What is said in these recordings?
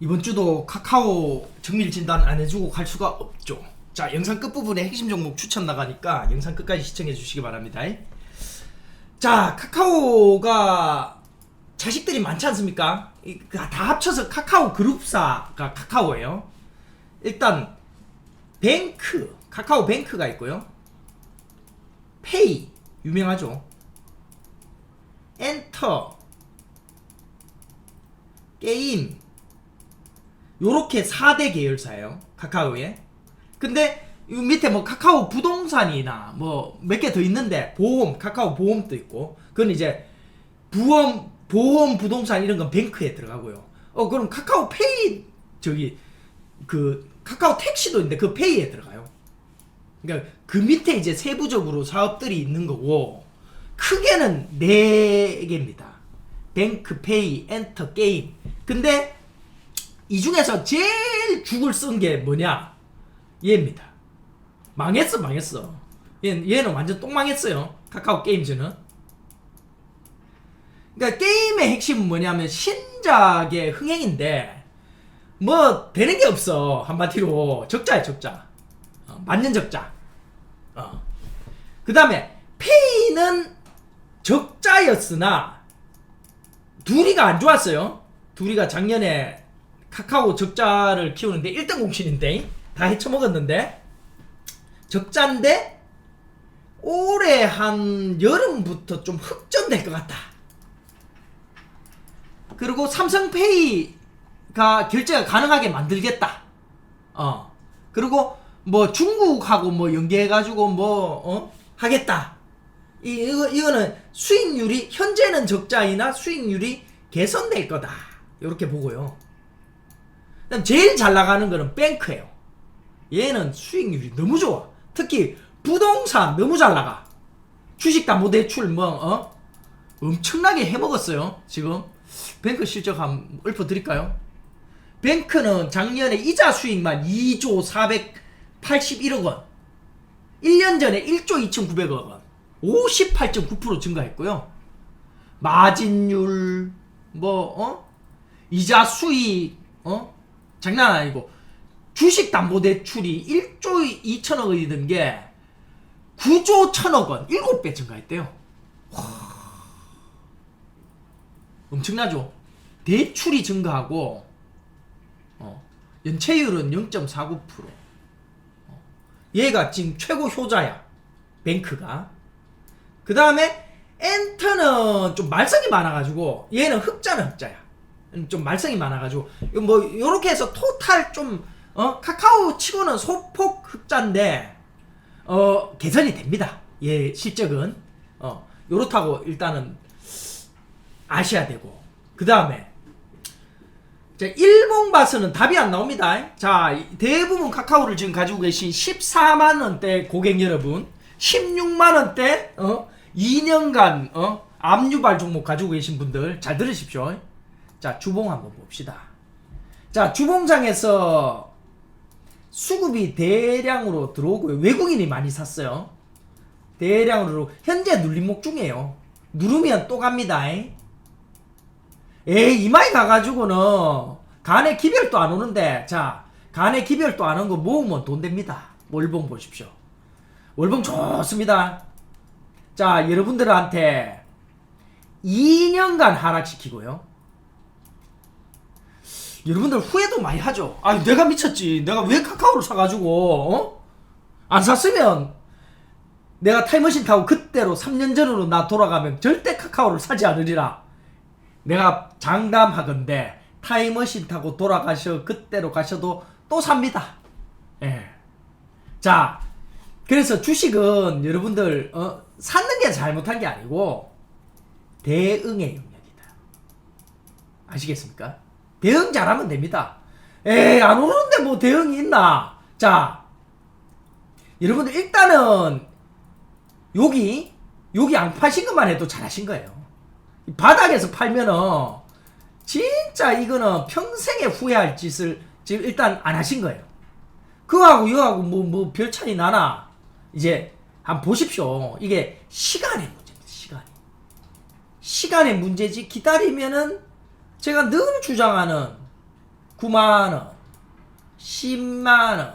이번 주도 카카오 정밀 진단 안 해주고 갈 수가 없죠. 자, 영상 끝부분에 핵심 종목 추천 나가니까 영상 끝까지 시청해 주시기 바랍니다. 자, 카카오가 자식들이 많지 않습니까? 이- 다 합쳐서 카카오 그룹사가 카카오예요. 일단 뱅크, 카카오 뱅크가 있고요. 페이 유명하죠. 엔터 게임 요렇게 4대 계열사예요. 카카오에. 근데 이 밑에 뭐 카카오 부동산이나 뭐 몇 개 더 있는데 보험, 카카오 보험도 있고 그건 이제 부험, 보험, 부동산 이런 건 뱅크에 들어가고요. 어 그럼 카카오 페이 저기 그 카카오 택시도 있는데 그 페이에 들어가요. 그러니까 그 밑에 이제 세부적으로 사업들이 있는 거고 크게는 네 개입니다. 뱅크, 페이, 엔터, 게임. 근데 이 중에서 제일 죽을 쓴 게 뭐냐? 얘입니다. 망했어, 망했어. 얘, 얘는 완전 똥망했어요. 카카오 게임즈는. 그러니까 게임의 핵심은 뭐냐면 신작의 흥행인데 뭐 되는 게 없어 한마디로 적자야 적자 어, 맞는 적자 어. 그 다음에 페이는 적자였으나 둘이가 안 좋았어요 둘이가 작년에 카카오 적자를 키우는데 1등 공신인데 다 헤쳐먹었는데 적자인데 올해 한 여름부터 좀 흑전될 것 같다 그리고 삼성페이가 결제가 가능하게 만들겠다. 어. 그리고 뭐 중국하고 뭐 연계해가지고 뭐, 어? 하겠다. 이, 이거, 이거는 수익률이, 현재는 적자이나 수익률이 개선될 거다. 이렇게 보고요. 그다음 제일 잘 나가는 거는 뱅크예요. 얘는 수익률이 너무 좋아. 특히 부동산 너무 잘 나가. 주식 담보 대출 뭐, 어? 엄청나게 해먹었어요. 지금. 뱅크 실적 한번 읊어 드릴까요? 뱅크는 작년에 이자 수익만 2조 481억 원. 1년 전에 1조 2,900억 원. 58.9% 증가했고요. 마진율, 뭐, 어? 이자 수익, 어? 장난 아니고. 주식 담보 대출이 1조 2천억 원이 든 게 9조 1천억 원, 7배 증가했대요. 엄청나죠? 대출이 증가하고 어, 연체율은 0.49%. 어, 얘가 지금 최고 효자야. 뱅크가. 그 다음에 엔터는 좀 말썽이 많아가지고 얘는 흑자는 흑자야. 음, 좀 말썽이 많아가지고 뭐 요렇게 해서 토탈 좀 어, 카카오 치고는 소폭 흑자인데 어, 개선이 됩니다. 얘 실적은 어, 요렇다고 일단은 아셔야 되고 그 다음에 자 일봉 봐서는 답이 안 나옵니다. 자 대부분 카카오를 지금 가지고 계신 14만 원대 고객 여러분, 16만 원대 어 2년간 어 압류발 종목 가지고 계신 분들 잘 들으십시오. 자 주봉 한번 봅시다. 자 주봉장에서 수급이 대량으로 들어오고요. 외국인이 많이 샀어요. 대량으로 현재 눌림목 중이에요. 누르면 또 갑니다. 에이 이마에 가가지고는 간에 기별도 안 오는데 자 간에 기별도 안 온 거 모으면 돈 됩니다. 월봉 보십시오. 월봉 좋습니다. 자 여러분들한테 2년간 하락시키고요. 여러분들 후회도 많이 하죠. 아 내가 미쳤지. 내가 왜 카카오를 사가지고 어? 안 샀으면 내가 타임머신 타고 그때로 3년 전으로 나 돌아가면 절대 카카오를 사지 않으리라. 내가 장담하건대 타임머신 타고 돌아가셔 그때로 가셔도 또 삽니다. 예. 자, 그래서 주식은 여러분들 어, 사는 게 잘못한 게 아니고 대응의 영역이다. 아시겠습니까? 대응 잘하면 됩니다. 에이 안 오는데 뭐 대응이 있나? 자, 여러분들 일단은 여기 여기 안 파신 것만 해도 잘하신 거예요. 바닥에서 팔면은 진짜 이거는 평생에 후회할 짓을 지금 일단 안 하신 거예요. 그거하고 이거하고 뭐 뭐 별 차이 나나 이제 한번 보십시오. 이게 시간의 문제입니다. 시간이 시간의 문제지 기다리면은 제가 늘 주장하는 9만원, 10만원,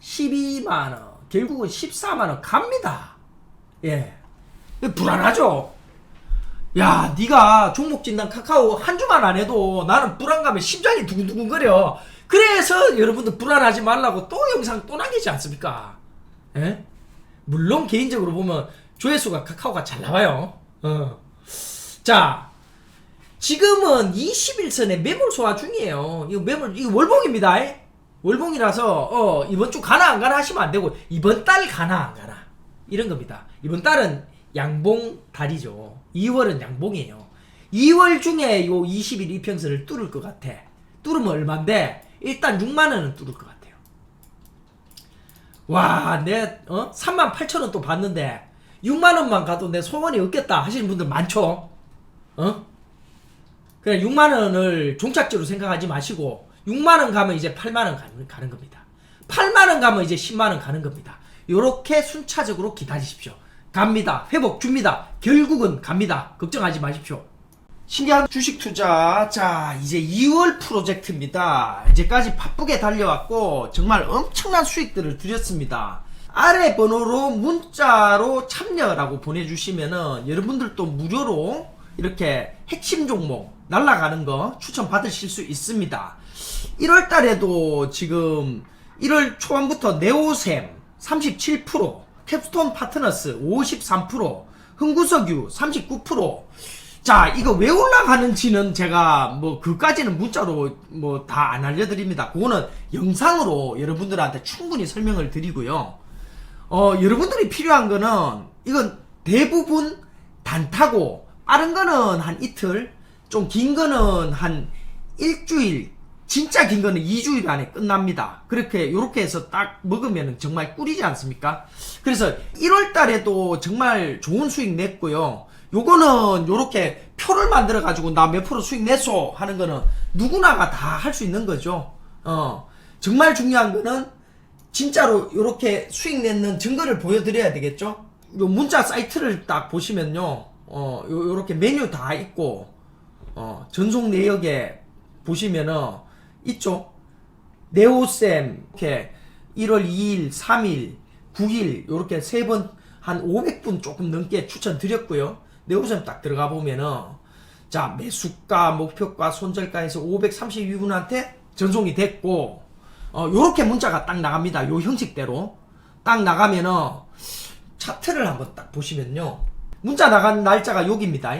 12만원, 결국은 14만원 갑니다. 예. 불안하죠? 야, 네가 종목 진단 카카오 한 주만 안 해도 나는 불안감에 심장이 두근두근거려. 그래서 여러분들 불안하지 말라고 또 영상 또 남기지 않습니까? 예? 물론 개인적으로 보면 조회수가 카카오가 잘 나와요. 어. 자, 지금은 21선에 매물 소화 중이에요. 이거 매물, 이거 월봉입니다. 월봉이라서, 어, 이번 주 가나 안 가나 하시면 안 되고, 이번 달 가나 안 가나. 이런 겁니다. 이번 달은 양봉 달이죠. 2월은 양봉이에요. 2월 중에 요 20일 이평선을 뚫을 것 같아. 뚫으면 얼만데, 일단 6만원은 뚫을 것 같아요. 와, 내, 어? 3만 8천원 또 받는데, 6만원만 가도 내 소원이 없겠다 하시는 분들 많죠? 어? 그래 6만 원을 종착지로 생각하지 마시고 6만 원 가면 이제 8만 원 가는, 가는 겁니다. 8만 원 가면 이제 10만 원 가는 겁니다. 요렇게 순차적으로 기다리십시오. 갑니다. 회복 줍니다. 결국은 갑니다. 걱정하지 마십시오. 신기한 주식 투자. 자, 이제 2월 프로젝트입니다. 이제까지 바쁘게 달려왔고, 정말 엄청난 수익들을 드렸습니다. 아래 번호로 문자로 참여라고 보내주시면은 여러분들도 무료로 이렇게 핵심 종목 날라가는 거 추천 받으실 수 있습니다. 1월 달에도 지금 1월 초반부터 네오셈 37%, 캡스톤 파트너스 53%, 흥구석유 39%. 자, 이거 왜 올라가는지는 제가 뭐 그까지는 문자로 뭐 다 안 알려드립니다. 그거는 영상으로 여러분들한테 충분히 설명을 드리고요. 어, 여러분들이 필요한 거는 이건 대부분 단타고 빠른 거는 한 이틀, 좀 긴 거는 한 일주일, 진짜 긴 거는 2주일 안에 끝납니다. 그렇게 요렇게 해서 딱 먹으면 정말 꿀이지 않습니까? 그래서 1월 달에도 정말 좋은 수익 냈고요. 요거는 요렇게 표를 만들어 가지고 나 몇 프로 수익 냈어 하는 거는 누구나가 다 할 수 있는 거죠. 어. 정말 중요한 거는 진짜로 이렇게 수익 내는 증거를 보여 드려야 되겠죠? 요 문자 사이트를 딱 보시면요, 어, 요, 요렇게 메뉴 다 있고, 어, 전송 내역에 보시면은, 있죠? 네오쌤, 이렇게 1월 2일, 3일, 9일, 요렇게 세 번, 한 500분 조금 넘게 추천드렸고요. 네오쌤 딱 들어가 보면은, 자, 매수가, 목표가, 손절가에서 532분한테 전송이 됐고, 어, 요렇게 문자가 딱 나갑니다. 요 형식대로. 딱 나가면은, 차트를 한번 딱 보시면요. 문자 나간 날짜가 여기입니다.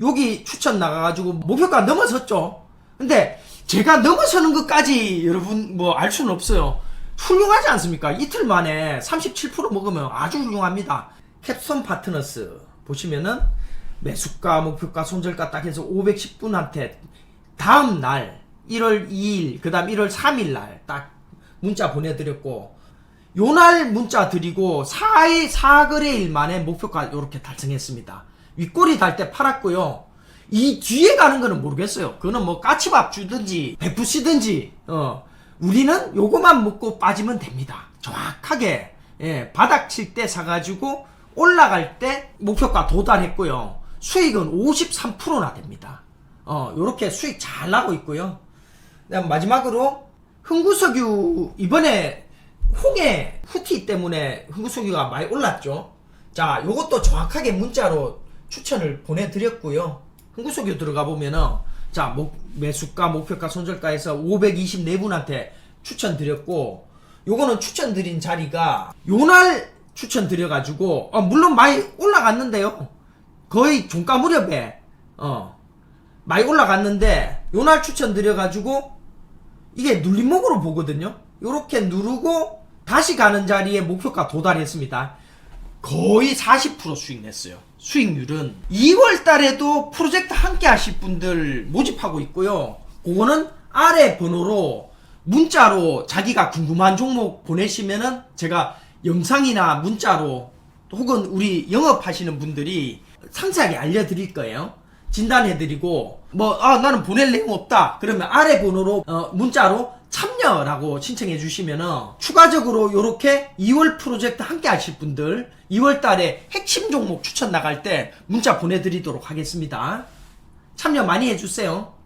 여기 추천 나가가지고 목표가 넘어섰죠. 근데 제가 넘어서는 것까지 여러분 뭐 알 수는 없어요. 훌륭하지 않습니까? 이틀 만에 37% 먹으면 아주 훌륭합니다. 캡손 파트너스 보시면은 매수가, 목표가, 손절가 딱 해서 510분한테 다음 날 1월 2일, 그 다음 1월 3일 날 딱 문자 보내드렸고 요날 문자 드리고 4일 4거래일 만에 목표가 이렇게 달성했습니다. 윗꼬리 달 때 팔았고요. 이 뒤에 가는 거는 모르겠어요. 그거는 뭐 까치밥 주든지 베푸시든지 어 우리는 요거만 먹고 빠지면 됩니다. 정확하게 예, 바닥 칠 때 사가지고 올라갈 때 목표가 도달했고요. 수익은 53%나 됩니다. 어 요렇게 수익 잘 나고 있고요. 마지막으로 흥구석유 이번에 홍해 후티 때문에 흥구석유가 많이 올랐죠. 자, 요것도 정확하게 문자로 추천을 보내드렸고요. 흥구석유 들어가 보면은 자, 목, 매수가, 목표가, 손절가에서 524분한테 추천드렸고 요거는 추천드린 자리가 요날 추천드려가지고 어, 물론 많이 올라갔는데요. 거의 종가 무렵에 어 많이 올라갔는데 요날 추천드려가지고 이게 눌림목으로 보거든요. 요렇게 누르고 다시 가는 자리에 목표가 도달했습니다. 거의 40% 수익 냈어요. 수익률은 2월 달에도 프로젝트 함께 하실 분들 모집하고 있고요. 그거는 아래 번호로 문자로 자기가 궁금한 종목 보내시면은 제가 영상이나 문자로 혹은 우리 영업하시는 분들이 상세하게 알려드릴 거예요. 진단해드리고 뭐 아 나는 보낼 내용 없다. 그러면 아래 번호로 어, 문자로 참여라고 신청해 주시면은 추가적으로 요렇게 2월 프로젝트 함께 하실 분들 2월 달에 핵심 종목 추천 나갈 때 문자 보내드리도록 하겠습니다. 참여 많이 해주세요